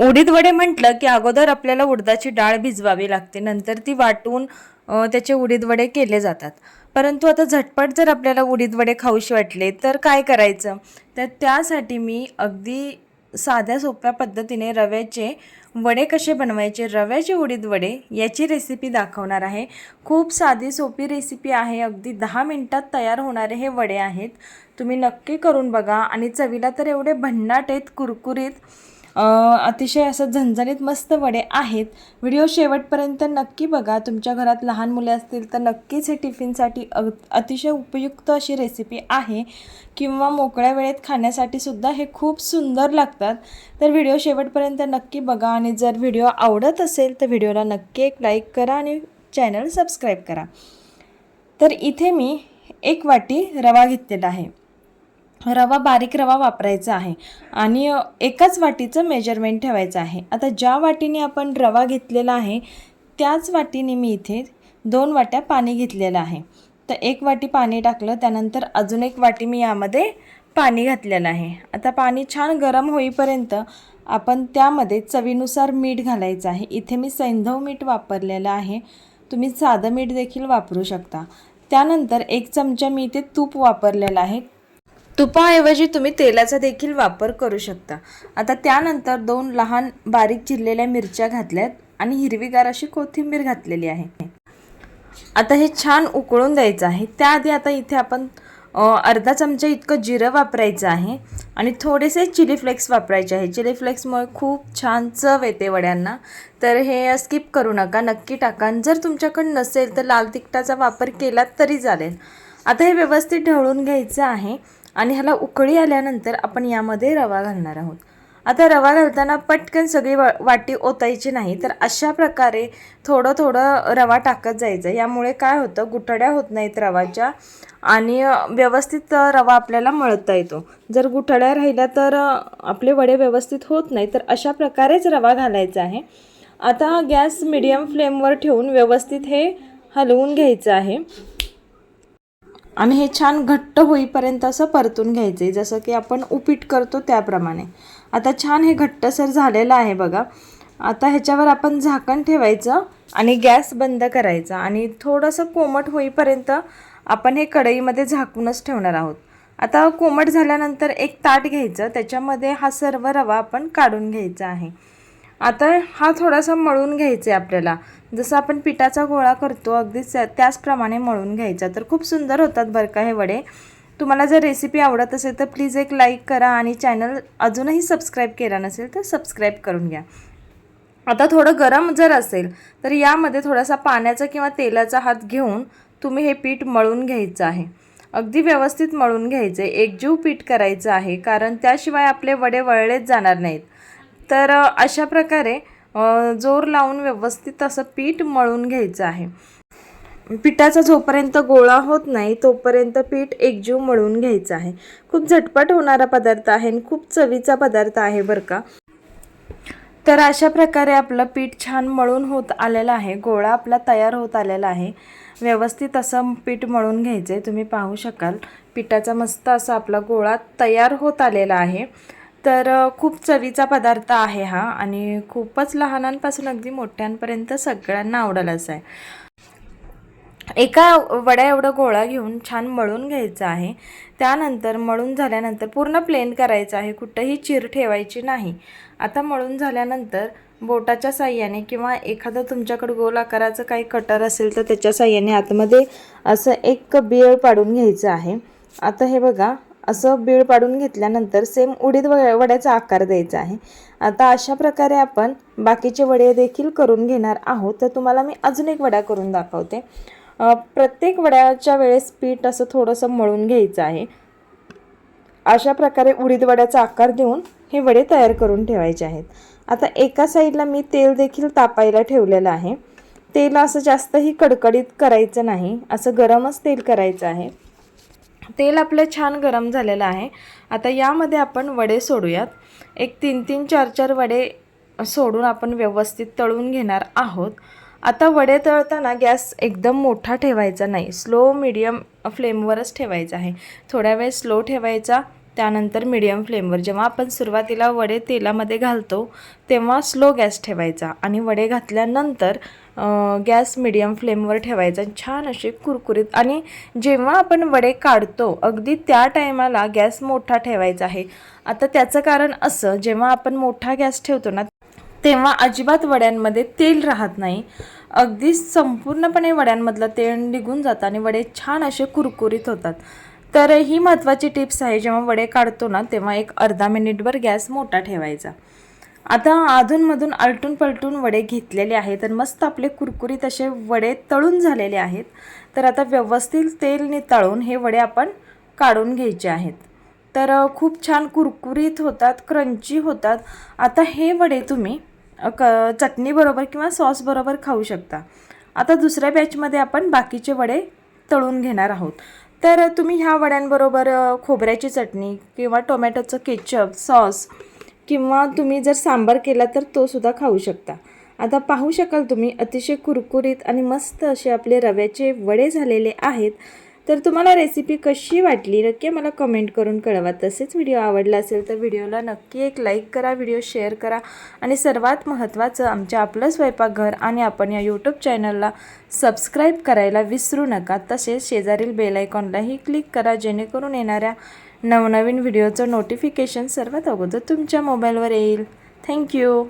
उडीद वडे म्हटलं की अगोदर आपल्याला उडदाची डाळ भिजवावी लागते. नंतर ती वाटून त्याचे उडीद वडे केले जातात. परंतु आता झटपट जर आपल्याला उडीद वडे खाऊशी वाटले तर काय करायचं? तर त्यासाठी मी अगदी साध्या सोप्या पद्धतीने रव्याचे वडे कसे बनवायचे रव्याचे उडीद वडे याची रेसिपी दाखवणार आहे. खूप साधी सोपी रेसिपी आहे. अगदी दहा मिनटात तयार होणारे हे वडे आहेत. तुम्ही नक्की करून बघा. आणि चवीला तर एवढे भन्नाट आहेत कुरकुरीत. अतिशय असं झणझणीत मस्त वडे आहेत. व्हिडिओ शेवटपर्यंत नक्की बघा. तुमच्या घरात लहान मुले असतील तर नक्कीच हे टिफिनसाठी अग अतिशय उपयुक्त अशी रेसिपी आहे. किंवा मोकळ्या वेळेत खाण्यासाठी सुद्धा हे खूप सुंदर लागतात. तर व्हिडिओ शेवटपर्यंत नक्की बघा. आणि जर व्हिडिओ आवडत असेल तर व्हिडिओला नक्की एक लाईक करा आणि चॅनल सबस्क्राईब करा. तर इथे मी एक वाटी रवा घेतलेला आहे. रवा बारीक रवा वापरायचा आहे. आणि एकाच वाटीचं मेजरमेंट ठेवायचं आहे. आता ज्या वाटीने आपण रवा घेतलेला आहे त्याच वाटीने मी इथे दोन वाट्या पाणी घेतलेलं आहे. तर एक वाटी पाणी टाकलं त्यानंतर अजून एक वाटी मी यामध्ये पाणी घातलेलं आहे. आता पाणी छान गरम होईपर्यंत आपण त्यामध्ये चवीनुसार मीठ घालायचं आहे. इथे मी सैंधव मीठ वापरलेलं आहे. तुम्ही साधं मीठ देखील वापरू शकता. त्यानंतर एक चमचा मी इथे तूप वापरलेलं आहे. तुपाऐवजी तुम्ही तेलाचा देखील वापर करू शकता. आता त्यानंतर दोन लहान बारीक चिरलेल्या मिरच्या घातल्यात आणि हिरवीगार अशी कोथिंबीर घातलेली आहे. आता हे छान उकळून द्यायचं आहे. त्याआधी आता इथे आपण अर्धा चमचा इतकं जिरं वापरायचं आहे आणि थोडेसे चिली फ्लेक्स वापरायचे आहे. चिली फ्लेक्समुळे खूप छान चव येते वड्यांना. तर हे स्किप करू नका नक्की टाका. जर तुमच्याकडे नसेल तर लाल तिखटाचा वापर केलात तरी चालेल. आता हे व्यवस्थित ढवळून घ्यायचं आहे. आणि ह्याला उकळी आल्यानंतर आपण यामध्ये रवा घालणार आहोत. आता रवा घालताना पटकन सगळी वा वाटी ओतायची नाही तर अशा प्रकारे थोडं थोडं रवा टाकत जायचं. यामुळे काय होतं गुठड्या होत नाहीत रवाच्या आणि व्यवस्थित रवा आपल्याला मळता येतो. जर गुठड्या राहिल्या तर आपले वडे व्यवस्थित होत नाही तर अशा प्रकारेच रवा घालायचा आहे. आता गॅस मिडियम फ्लेमवर ठेवून व्यवस्थित हे हलवून घ्यायचं आहे. आणि हे छान घट्ट होईपर्यंत असं परतून घ्यायचं आहे जसं की आपण उपीट करतो त्याप्रमाणे. आता छान हे घट्टसर झालेलं आहे बघा. आता ह्याच्यावर आपण झाकण ठेवायचं आणि गॅस बंद करायचा. आणि थोडंसं कोमट होईपर्यंत आपण हे कढईमध्ये झाकूनच ठेवणार आहोत. आता कोमट झाल्यानंतर एक ताट घ्यायचं. त्याच्यामध्ये हा सर्व रवा आपण काढून घ्यायचा आहे. आता हा थोडासा मळून घ्यायचा आहे आपल्याला. जसं आपण पिठाचा गोळा करतो अगदीच त्याचप्रमाणे मळून घ्यायचा. तर खूप सुंदर होतात बरं का हे वडे. तुम्हाला जर रेसिपी आवडत असेल तर प्लीज एक लाईक करा आणि चॅनल अजूनही सबस्क्राईब केला नसेल तर सबस्क्राईब करून घ्या. आता थोडं गरम जर असेल तर यामध्ये थोडासा पाण्याचा किंवा तेलाचा हात घेऊन तुम्ही हे पीठ मळून घ्यायचं आहे. अगदी व्यवस्थित मळून घ्यायचं आहे. एकजीव पीठ करायचं आहे कारण त्याशिवाय आपले वडे वळलेच जाणार नाहीत. तर अशा प्रकारे जोर लावून व्यवस्थित असं पीठ मळून घ्यायचं आहे. पिठाचा जोपर्यंत गोळा होत नाही तोपर्यंत पीठ एकजीव मळून घ्यायचं आहे. खूप झटपट होणारा पदार्थ आहे आणि खूप चवीचा पदार्थ आहे बरं का. तर अशा प्रकारे आपलं पीठ छान मळून होत आलेलं आहे. गोळा आपला तयार होत आलेला आहे. व्यवस्थित असं पीठ मळून घ्यायचं आहे तुम्ही पाहू शकाल. पिठाचा मस्त असा आपला गोळा तयार होत आलेला आहे. तर खूप चवीचा पदार्थ आहे हा आणि खूपच लहानांपासून अगदी मोठ्यांपर्यंत सगळ्यांना आवडेल आहे. एका वड्या एवढा गोळा घेऊन छान मळून घ्यायचा आहे. त्यानंतर मळून झाल्यानंतर पूर्ण प्लेन करायचं आहे. कुठंही चिर ठेवायची नाही. आता मळून झाल्यानंतर बोटाच्या साह्याने किंवा एखादं तुमच्याकडं गोल आकाराचं काही कटर असेल तर त्याच्या साह्याने आतमध्ये असं एक बिळ पाडून घ्यायचं आहे. आता हे बघा असं बीळ पाडून घेतल्यानंतर सेम उडीद वड्याचा आकार द्यायचा आहे. आता अशा प्रकारे आपण बाकीचे वडे देखील करून घेणार आहोत. तर तुम्हाला मी अजून एक वडा करून दाखवते. प्रत्येक वड्याच्या वेळेस पीठ असं थोडंसं मळून घ्यायचं आहे. अशा प्रकारे उडीद वड्याचा आकार देऊन हे वडे तयार करून ठेवायचे आहेत. आता एका साईडला मी तेल देखील तापायला ठेवलेलं आहे. तेल असं जास्तही कडकडीत करायचं नाही. असं गरमच तेल करायचं आहे. तेल आपलं छान गरम झालेलं आहे. आता यामध्ये आपण वडे सोडूयात. एक तीन तीन चार चार वडे सोडून आपण व्यवस्थित तळून घेणार आहोत. आता वडे तळताना गॅस एकदम मोठा ठेवायचा नाही. स्लो मिडियम फ्लेमवरच ठेवायचा आहे. थोड्या वेळ स्लो ठेवायचा. त्यानंतर मीडियम फ्लेमवर जेव्हा आपण सुरुवातीला वडे तेलामध्ये घालतो तेव्हा स्लो गॅस ठेवायचा आणि वडे घातल्यानंतर गॅस मिडियम फ्लेमवर ठेवायचा छान असे कुरकुरीत आणि जेव्हा आपण वडे काढतो अगदी त्या टायमाला गॅस मोठा ठेवायचा आहे. आता त्याचं कारण असं जेव्हा आपण मोठा गॅस ठेवतो ना तेव्हा अजिबात वड्यांमध्ये तेल राहत नाही. अगदी संपूर्णपणे वड्यांमधलं तेल निघून जातं आणि वडे छान असे कुरकुरीत होतात. तर ही महत्त्वाची टिप्स आहे जेव्हा वडे काढतो ना तेव्हा एक अर्धा मिनिटभर गॅस मोठा ठेवायचा. आता अधूनमधून आलटून पलटून वडे घेतलेले आहेत तर मस्त आपले कुरकुरीत असे वडे तळून झालेले आहेत. तर आता व्यवस्थित तेल तळून हे वडे आपण काढून घ्यायचे आहेत. तर खूप छान कुरकुरीत होतात क्रंची होतात. आता हे वडे तुम्ही क चटणीबरोबर किंवा सॉसबरोबर खाऊ शकता. आता दुसऱ्या बॅचमध्ये आपण बाकीचे वडे तळून घेणार आहोत. तर तुम्ही ह्या वड्यांबरोबर खोबऱ्याची चटणी किंवा टोमॅटोचं केचप सॉस किंवा तुम्ही जर सांबार केला तर तो सुद्धा खाऊ शकता. आता पाहू शकाल तुम्ही अतिशय कुरकुरीत आणि मस्त असे आपले रव्याचे वडे झालेले आहेत. तर तुम्हाला रेसिपी कशी वाटली? नक्की मला कमेंट करून कळवा. तसेच व्हिडिओ आवडला असेल तर व्हिडिओला नक्की एक लाईक करा व्हिडिओ शेअर करा. आणि सर्वात महत्त्वाचं आमच्या आपलं स्वयंपाकघर आणि आपण या यूट्यूब चॅनलला सबस्क्राईब करायला विसरू नका. तसेच शेजारील बेलायकॉनलाही क्लिक करा जेणेकरून येणाऱ्या नवनवीन व्हिडिओचं नोटिफिकेशन सर्वात अगोदर तुमच्या मोबाईलवर येईल. थँक्यू